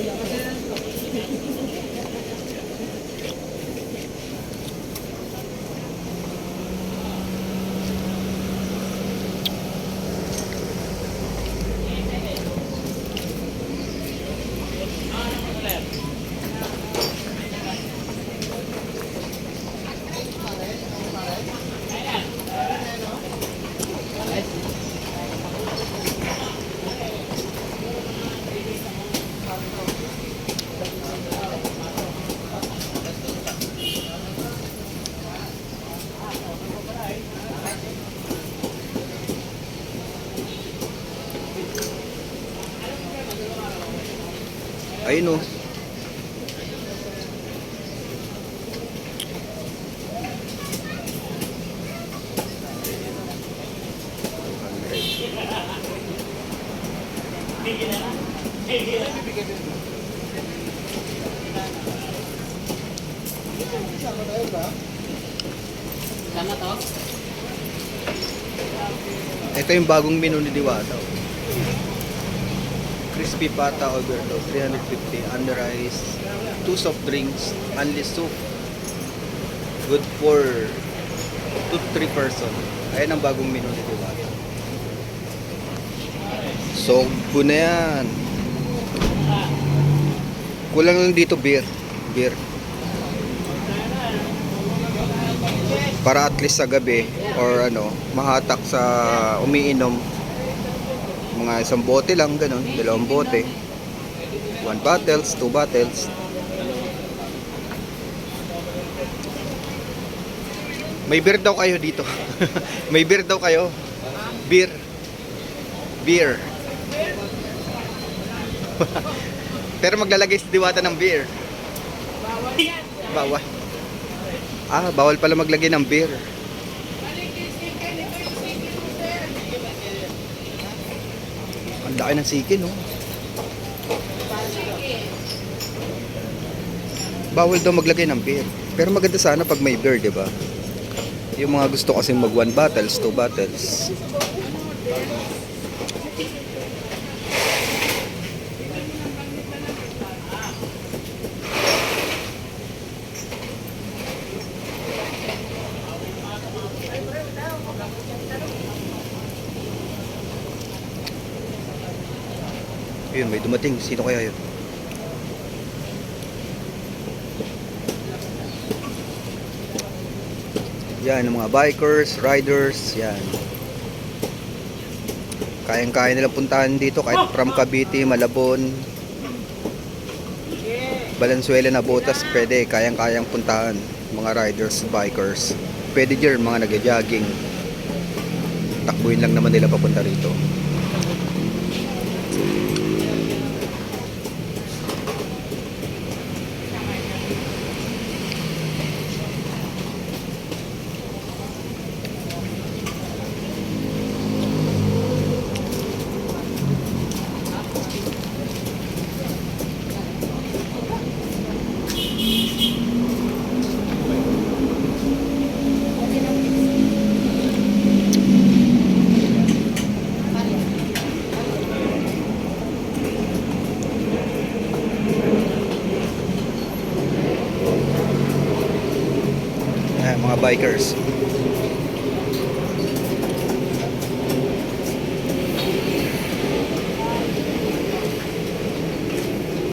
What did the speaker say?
yapıyoruz. Şey Ayun oh. Sana to? Ito yung bagong menu ni Diwata. oh. Crispy pata overload, 350. Under rice, two soft drinks, only soup. Good for 2 to 3 person. Ayan ang bagong menu ni Diwata. Sogbo na yan. Kulang lang dito beer. Beer. Para at least sa gabi or ano, mahatak sa umiinom mga isang bote lang ganun, dalawang bote. One bottles, two bottles. May beer daw kayo dito. May beer daw kayo. Beer. Beer. Pero maglalagay si Diwata ng beer. Bawal. Ah, bawal pala maglagay ng beer. Ang laki ng siki, no? Bawal daw maglagay ng beer. Pero maganda sana pag may beer, di ba? Yung mga gusto kasi mag one bottles, two bottles. Yun, may dumating. Sino kaya yun? Yan, mga bikers, riders, yan. Kayang-kaya nila puntahan dito kahit from Cavite, Malabon, Valenzuela na Botas, pwede, kayang-kayang puntahan. Mga riders, bikers. Pwede dyan, mga nag-jogging. Takbuhin lang naman nila papunta rito. Bikers.